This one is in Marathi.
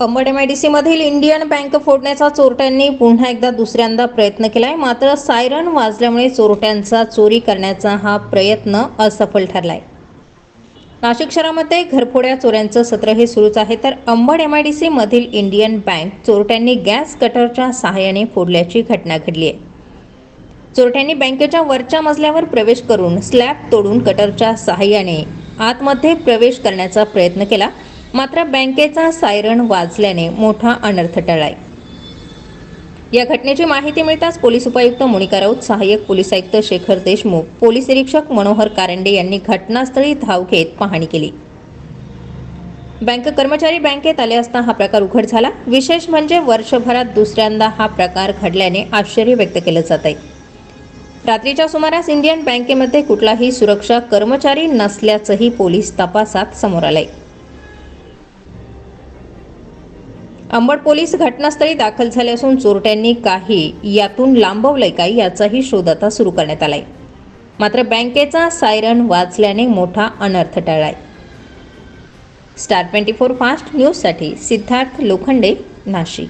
अंबड एम आय डी सीमधील इंडियन बँक फोडण्याचा चोरट्यांनी पुन्हा एकदा दुसऱ्यांदा प्रयत्न केलाय. मात्र सायरन वाजल्यामुळे चोरट्यांचा चोरी करण्याचा हा प्रयत्न असफल ठरलाय. नाशिक शहरामध्ये घरफोड्या चोऱ्यांचं सत्र हे सुरूच आहे. तर अंबड एम आय डी सीमधील इंडियन बँक चोरट्यांनी गॅस कटरच्या सहाय्याने फोडल्याची घटना घडली आहे. चोरट्यांनी बँकेच्या वरच्या मजल्यावर प्रवेश करून स्लॅब तोडून कटरच्या सहाय्याने आतमध्ये प्रवेश करण्याचा प्रयत्न केला. मात्र बँकेचा सायरन वाजल्याने मोठा अनर्थ टळलाय. या घटनेची माहिती मिळताच पोलीस उपायुक्त मोनिका राऊत सहाय्यक पोलीस आयुक्त शेखर देशमुख पोलीस निरीक्षक मनोहर कारंडे यांनी घटनास्थळी धाव घेत पाहणी केली. बँक कर्मचारी बँकेत आले असता हा प्रकार उघड झाला. विशेष म्हणजे वर्षभरात दुसऱ्यांदा हा प्रकार घडल्याने आश्चर्य व्यक्त केलं जात आहे रात्रीच्या सुमारास इंडियन बँकेमध्ये कुठलाही सुरक्षा कर्मचारी नसल्याचंही पोलीस तपासात समोर आलंय. अंबड पोलीस घटनास्थळी दाखल झाले असून चोरट्यांनी काही यातून लांबवलंय का याचाही शोध आता सुरू करण्यात आलाय. मात्र बँकेचा सायरन वाचल्याने मोठा अनर्थ टळलाय. स्टार ट्वेंटी फोर फास्ट न्यूजसाठी सिद्धार्थ लोखंडे नाशिक.